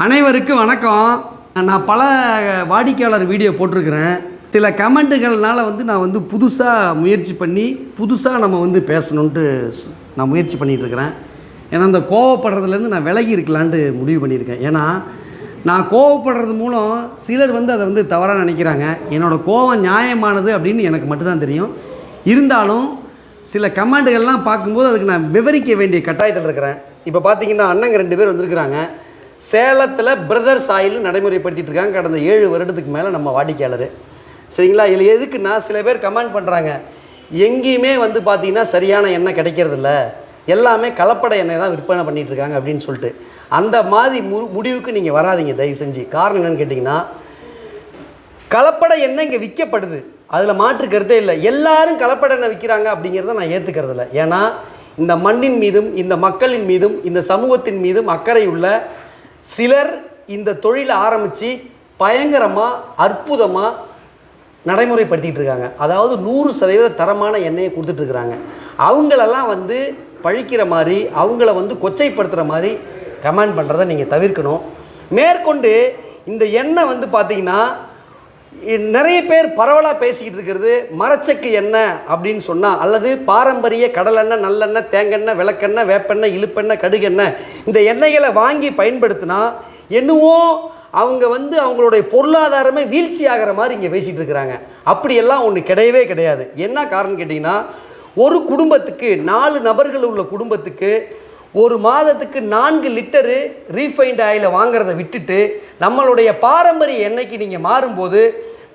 அனைவருக்கும் வணக்கம். நான் பல வாடிக்கையாளர் வீடியோ போட்டிருக்கிறேன். சில கமெண்ட்டுகள்னால் வந்து நான் வந்து புதுசாக முயற்சி பண்ணி புதுசாக நம்ம வந்து பேசணுன்ட்டு சு- நான் முயற்சி பண்ணிகிட்ருக்கிறேன் ஏன்னா அந்த கோவப்படுறதுலேருந்து நான் விலகி இருக்கலான்ட்டு முடிவு பண்ணியிருக்கேன். ஏன்னா நான் கோவப்படுறது மூலம் சிலர் வந்து அதை வந்து தவறாக நினைக்கிறாங்க. என்னோடய கோவம் நியாயமானது அப்படின்னு எனக்கு மட்டும்தான் தெரியும். இருந்தாலும் சில கமெண்ட்டுகள்லாம் பார்க்கும்போது அதுக்கு நான் விவரிக்க வேண்டிய கட்டாயத்தில் இருக்கிறேன். இப்போ பார்த்தீங்கன்னா அண்ணங்க ரெண்டு பேர் வந்திருக்கிறாங்க. சேலத்தில் பிரதர்ஸ் ஆயில் நடைமுறைப்படுத்திட்டு இருக்காங்க. கடந்த ஏழு வருடத்துக்கு மேலே நம்ம வாடிக்கையாளர். சரிங்களா? இதில் எதுக்குன்னா சில பேர் கமெண்ட் பண்ணுறாங்க எங்கேயுமே வந்து பார்த்தீங்கன்னா சரியான எண்ணெய் கிடைக்கிறதில்ல. எல்லாமே கலப்பட எண்ணெய் தான் விற்பனை பண்ணிகிட்ருக்காங்க இருக்காங்க அப்படின்னு சொல்லிட்டு. அந்த மாதிரி மு முடிவுக்கு நீங்கள் வராதீங்க தயவு செஞ்சு. காரணம் என்னன்னு கேட்டிங்கன்னா கலப்பட எண்ணெய் இங்கே விற்கப்படுது. அதில் மாற்று கருத்தே இல்லை. எல்லாரும் கலப்பட எண்ணெய் விற்கிறாங்க அப்படிங்கிறத நான் ஏற்றுக்கிறதில்ல ஏன்னா இந்த மண்ணின் மீதும் இந்த மக்களின் மீதும் இந்த சமூகத்தின் மீதும் அக்கறை உள்ள சிலர் இந்த தொழிலை ஆரம்பித்து பயங்கரமாக அற்புதமாக நடைமுறைப்படுத்திகிட்டு இருக்காங்க. அதாவது நூறு சதவீத தரமான எண்ணெயை கொடுத்துட்ருக்குறாங்க அவங்களெல்லாம் வந்து பழிக்கிற மாதிரி அவங்கள வந்து கொச்சைப்படுத்துகிற மாதிரி கமெண்ட் பண்ணுறதை நீங்கள் தவிர்க்கணும். மேற்கொண்டு இந்த எண்ணெய் வந்து பார்த்திங்கன்னா நிறைய பேர் பரவலாக பேசிக்கிட்டு இருக்கிறது மரச்சக்கு எண்ணெய் அப்படின்னு சொன்னால் அல்லது பாரம்பரிய கடலெண்ணெய் நல்லெண்ணெய் தேங்கெண்ணெய் விளக்கெண்ணெய் வேப்பெண்ணெய் இழுப்பெண்ணெய் கடுகெண்ணெய் இந்த எண்ணெய்களை வாங்கி பயன்படுத்தினா என்னவோ அவங்க வந்து அவங்களுடைய பொருளாதாரமே வீழ்ச்சி ஆகிற மாதிரி இங்கே பேசிகிட்டு இருக்கிறாங்க. அப்படியெல்லாம் ஒன்று கிடையவே கிடையாது. என்ன காரணம் கேட்டிங்கன்னா ஒரு குடும்பத்துக்கு நாலு நபர்கள் உள்ள குடும்பத்துக்கு ஒரு மாதத்துக்கு நான்கு லிட்டரு ரீஃபைண்ட் ஆயிலை வாங்குறதை விட்டுட்டு நம்மளுடைய பாரம்பரிய எண்ணெய்க்கு நீங்கள் மாறும்போது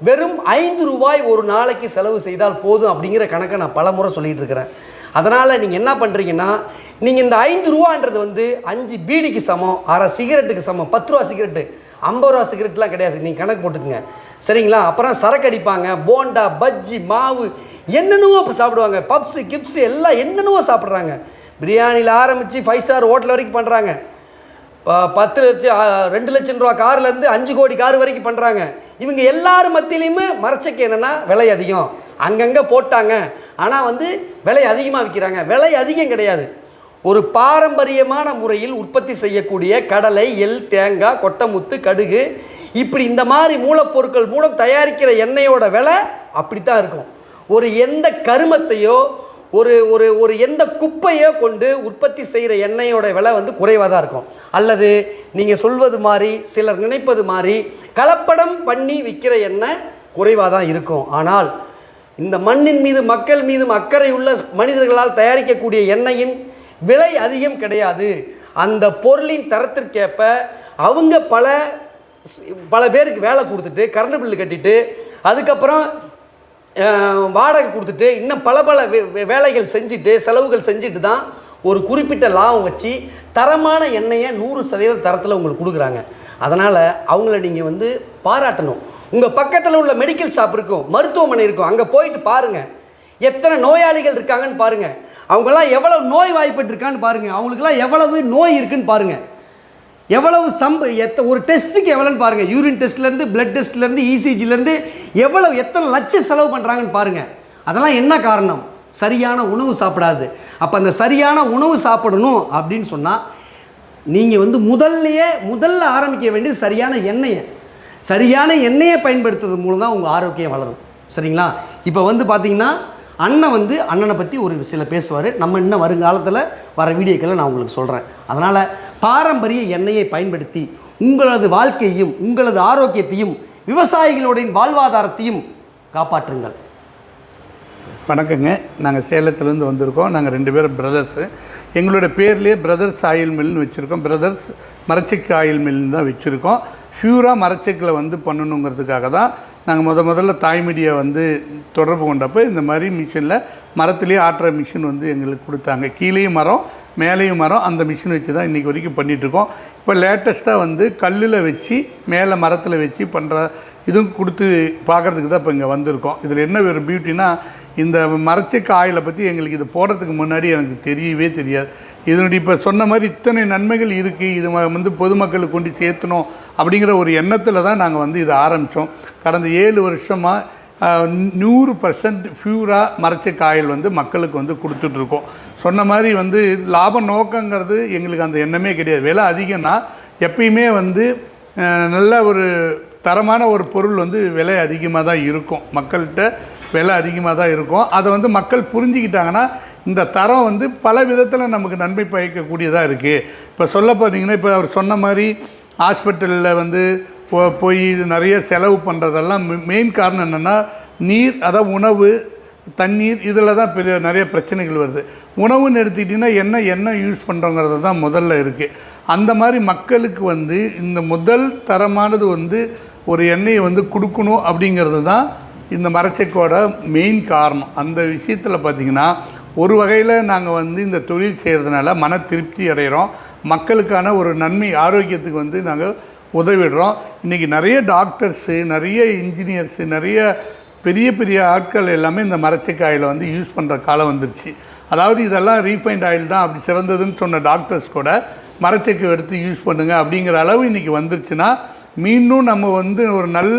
வெறும் ஐந்து ரூபாய் ஒரு நாளைக்கு செலவு செய்தால் போதும் அப்படிங்கிற கணக்கை நான் பலமுறை சொல்லிகிட்டு இருக்கிறேன். அதனால் நீங்கள் என்ன பண்ணுறீங்கன்னா நீங்கள் இந்த ஐந்து ரூபான்றது வந்து அஞ்சு பீடிக்கு சமம் அரை சிகரெட்டுக்கு சமம் பத்து ரூபா சிகரெட்டு ஐம்பது ரூபா சிகரெட்லாம் கிடையாது நீங்கள் கணக்கு போட்டுக்குங்க. சரிங்களா? அப்புறம் சரக்கு அடிப்பாங்க போண்டா பஜ்ஜி மாவு என்னென்னவோ அப்போ சாப்பிடுவாங்க பப்ஸு கிப்ஸு எல்லாம் என்னென்னவோ சாப்பிட்றாங்க. பிரியாணியில் ஆரம்பித்து ஃபைவ் ஸ்டார் ஹோட்டல் வரைக்கும் பண்ணுறாங்க பத்து லட்சம் ரெண்டு லட்சம் ரூபா கார்லேருந்து அஞ்சு கோடி கார் வரைக்கும் பண்ணுறாங்க இவங்க எல்லார் மத்தியிலையுமே மறைச்சக்கு என்னென்னா விலை அதிகம். அங்கங்கே போட்டாங்க. ஆனால் வந்து விலை அதிகமாக விற்கிறாங்க விலை அதிகம் கிடையாது. ஒரு பாரம்பரியமான முறையில் உற்பத்தி செய்யக்கூடிய கடலை எள் தேங்காய் கொட்டமுத்து கடுகு இப்படி இந்த மாதிரி மூலப்பொருட்கள் மூலம் தயாரிக்கிற எண்ணெயோட விலை அப்படித்தான் இருக்கும். ஒரு எந்த கருமத்தையோ ஒரு ஒரு ஒரு எந்த குப்பையோ கொண்டு உற்பத்தி செய்கிற எண்ணெயோட விலை வந்து குறைவாக தான் இருக்கும். அல்லது நீங்கள் சொல்வது மாதிரி சிலர் நினைப்பது மாதிரி கலப்படம் பண்ணி விற்கிற எண்ணெய் குறைவாக தான் இருக்கும். ஆனால் இந்த மண்ணின் மீது மக்கள் மீதும் அக்கறை உள்ள மனிதர்களால் தயாரிக்கக்கூடிய எண்ணெயின் விலை அதிகம் கிடையாது. அந்த பொருளின் தரத்திற்கேற்ப அவங்க பல பல பேருக்கு வேலை கொடுத்துட்டு கரண்ட் பில்லு கட்டிட்டு அதுக்கப்புறம் வாடகை கொடுத்துட்டு இன்னும் பல பல வே- வே- வேலைகள் செஞ்சுட்டு செலவுகள் செஞ்சுட்டு தான் ஒரு குறிப்பிட்ட லாபம் வச்சு தரமான எண்ணெயை நூறு சதவீத தரத்தில் உங்களுக்கு கொடுக்குறாங்க. அதனால் அவங்கள நீங்கள் வந்து பாராட்டணும். உங்கள் பக்கத்தில் உள்ள மெடிக்கல் ஷாப் இருக்கும் மருத்துவமனை இருக்கும் அங்கே போயிட்டு பாருங்கள் எத்தனை நோயாளிகள் இருக்காங்கன்னு பாருங்கள் அவங்கெல்லாம் எவ்வளவு நோய் வாய்ப்பட்டிருக்கான்னு பாருங்கள் அவங்களுக்கெல்லாம் எவ்வளவு நோய் இருக்குன்னு பாருங்கள் எவ்வளவு சம்ப எத்த ஒரு டெஸ்ட்டுக்கு எவ்வளோன்னு பாருங்கள் யூரின் டெஸ்ட்லேருந்து பிளட் டெஸ்ட்லேருந்து இசிஜிலேருந்து எவ்வளவு எத்தனை லட்சம் செலவு பண்ணுறாங்கன்னு பாருங்கள் அதெல்லாம் என்ன காரணம்? சரியான உணவு சாப்பிடாது. அப்போ அந்த சரியான உணவு சாப்பிடணும் அப்படின்னு சொன்னால் நீங்கள் வந்து முதல்லையே முதல்ல ஆரம்பிக்க வேண்டியது சரியான எண்ணெயை. சரியான எண்ணெயை பயன்படுத்துறது மூலம் தான் உங்கள் ஆரோக்கியம் வளரும். சரிங்களா? இப்போ வந்து பார்த்தீங்கன்னா அண்ணன் வந்து அண்ணனை பற்றி ஒரு சில பேசுவார். நம்ம இன்னும் வருங்காலத்தில் வர வீடியோக்களை நான் உங்களுக்கு சொல்கிறேன் அதனால் பாரம்பரிய எண்ணெயை பயன்படுத்தி உங்களது வாழ்க்கையையும் உங்களது ஆரோக்கியத்தையும் விவசாயிகளுடைய வாழ்வாதாரத்தையும் காப்பாற்றுங்கள். வணக்கங்க. நாங்கள் சேலத்துலேருந்து வந்திருக்கோம். நாங்கள் ரெண்டு பேரும் பிரதர்ஸு எங்களோட பேர்லேயே பிரதர்ஸ் ஆயில் மில்னு வச்சுருக்கோம். பிரதர்ஸ் மரச்சிக்கு ஆயில் மில்னு தான் வச்சுருக்கோம். ப்யூராக மரச்சிக்கில் வந்து பண்ணணுங்கிறதுக்காக தான் நாங்கள் முத முதல்ல தாய்மடியை வந்து தொடர்பு கொண்டப்போ இந்த மாதிரி மிஷினில் மரத்துலேயே ஆட்டுற மிஷின் வந்து எங்களுக்கு கொடுத்தாங்க. கீழேயும் மரம் மேலேயும் மரம் அந்த மிஷின் வச்சு தான் இன்றைக்கி வரைக்கும் பண்ணிகிட்ருக்கோம் இப்போ லேட்டஸ்ட்டாக வந்து கல்லில் வச்சு மேலே மரத்தில் வச்சு பண்ணுற இதுவும் கொடுத்து பார்க்குறதுக்கு தான் இப்போ இங்கே வந்திருக்கோம். இதில் என்ன ஒரு பியூட்டினா இந்த மரச்செக்கு ஆயிலை பற்றி எங்களுக்கு இது போடுறதுக்கு முன்னாடி எனக்கு தெரியவே தெரியாது. இதனுடைய இப்போ சொன்ன மாதிரி இத்தனை நன்மைகள் இருக்குது இது வந்து பொதுமக்களுக்கு கொண்டு சேர்த்தணும் அப்படிங்கிற ஒரு எண்ணத்தில் தான் நாங்கள் வந்து இதை ஆரம்பித்தோம் கடந்த ஏழு வருஷமாக நூறு பர்சன்ட் ஃபியூராக மறைச்ச காயில் வந்து மக்களுக்கு வந்து கொடுத்துட்ருக்கோம். சொன்ன மாதிரி வந்து லாப நோக்கங்கிறது எங்களுக்கு அந்த எண்ணமே கிடையாது. விலை அதிகம்னா எப்பயுமே வந்து நல்ல ஒரு தரமான ஒரு பொருள் வந்து விலை அதிகமாக தான் இருக்கும். மக்கள்கிட்ட விலை அதிகமாக தான் இருக்கும். அதை வந்து மக்கள் புரிஞ்சுக்கிட்டாங்கன்னா இந்த தரம் வந்து பல விதத்தில் நமக்கு நன்மை பயக்கக்கூடியதாக இருக்குது இப்போ சொல்ல போனீங்கன்னா இப்போ அவர் சொன்ன மாதிரி ஹாஸ்பிட்டலில் வந்து போ போய் நிறைய செலவு பண்ணுறதெல்லாம் மெயின் காரணம் என்னென்னா நீர் அதாவது உணவு தண்ணீர் இதில் தான் பெரிய நிறைய பிரச்சனைகள் வருது. உணவுன்னு எடுத்துக்கிட்டிங்கன்னா என்ன எண்ணெய் யூஸ் பண்ணுறோங்கிறது தான் முதல்ல இருக்குது அந்த மாதிரி மக்களுக்கு வந்து இந்த முதல் தரமானது வந்து ஒரு எண்ணெயை வந்து கொடுக்கணும் அப்படிங்கிறது தான் இந்த மரச்செக்கோட மெயின் காரணம். அந்த விஷயத்தில் பார்த்திங்கன்னா ஒரு வகையில் நாங்கள் வந்து இந்த தொழில் செய்கிறதுனால மன திருப்தி அடைகிறோம் மக்களுக்கான ஒரு நன்மை ஆரோக்கியத்துக்கு வந்து நாங்கள் உதவிடுறோம். இன்றைக்கி நிறைய டாக்டர்ஸு நிறைய இன்ஜினியர்ஸு நிறைய பெரிய பெரிய ஆட்கள் எல்லாமே இந்த மரச்செக்கு வந்து யூஸ் பண்ணுற காலம் வந்துருச்சு. அதாவது இதெல்லாம் ரீஃபைண்ட் ஆயில் தான் அப்படி சிறந்ததுன்னு சொன்ன டாக்டர்ஸ் கூட மரச்சக்கை எடுத்து யூஸ் பண்ணுங்கள் அப்படிங்கிற அளவு இன்றைக்கி வந்துருச்சுன்னா மீண்டும் நம்ம வந்து ஒரு நல்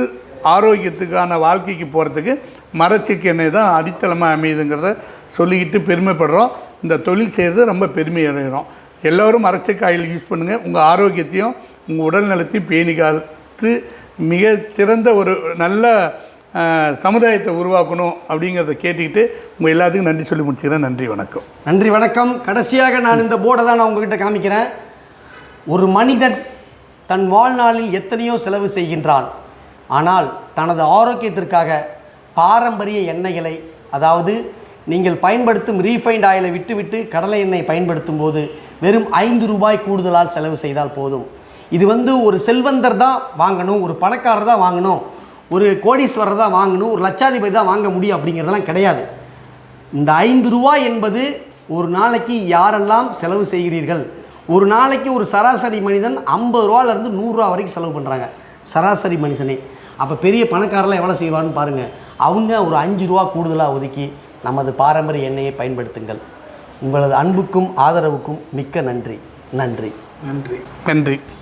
ஆரோக்கியத்துக்கான வாழ்க்கைக்கு போகிறதுக்கு மரச்செக்கு எண்ணெய் தான் அடித்தளமாக அமையுதுங்கிறத சொல்லிக்கிட்டு பெருமைப்படுறோம். இந்த தொழில் செய்கிறது ரொம்ப பெருமை அடைகிறோம் எல்லோரும் மரச்சக்காயில் யூஸ் பண்ணுங்கள் உங்கள் ஆரோக்கியத்தையும் உங்கள் உடல் நலத்தை பேணி காத்து மிக சிறந்த ஒரு நல்ல சமுதாயத்தை உருவாக்கணும் அப்படிங்கிறத கேட்டுக்கிட்டு உங்கள் எல்லாத்துக்கும் நன்றி சொல்லி முடிச்சுக்கிறேன். நன்றி வணக்கம். நன்றி வணக்கம். கடைசியாக நான் இந்த போர்டை தான் நான் உங்ககிட்ட காமிக்கிறேன். ஒரு மனிதன் தன் வாழ்நாளில் எத்தனையோ செலவு செய்கின்றான். ஆனால் தனது ஆரோக்கியத்திற்காக பாரம்பரிய எண்ணெய்களை அதாவது நீங்கள் பயன்படுத்தும் ரீஃபைண்ட் ஆயிலை விட்டுவிட்டு கடலை எண்ணெய் பயன்படுத்தும் போது வெறும் ஐந்து ரூபாய் கூடுதலால் செலவு செய்தால் போதும். இது வந்து ஒரு செல்வந்தர் தான் வாங்கணும் ஒரு பணக்காரர் தான் வாங்கணும் ஒரு கோடீஸ்வரர் தான் வாங்கணும் ஒரு லட்சாதிபதி தான் வாங்க முடியும் அப்படிங்கிறதெல்லாம் கிடையாது. இந்த ஐந்து ரூபாய் என்பது ஒரு நாளைக்கு யாரெல்லாம் செலவு செய்கிறீர்கள்? ஒரு நாளைக்கு ஒரு சராசரி மனிதன் ஐம்பது ரூபாலேருந்து நூறுரூவா வரைக்கும் செலவு பண்ணுறாங்க சராசரி மனிதனே. அப்போ பெரிய பணக்காரெல்லாம் எவ்வளோ செய்வான்னு பாருங்கள் அவங்க ஒரு அஞ்சு ரூபா கூடுதலாக ஒதுக்கி நமது பாரம்பரிய எண்ணெயை பயன்படுத்துங்கள். உங்களது அன்புக்கும் ஆதரவுக்கும் மிக்க நன்றி நன்றி. நன்றி. நன்றி.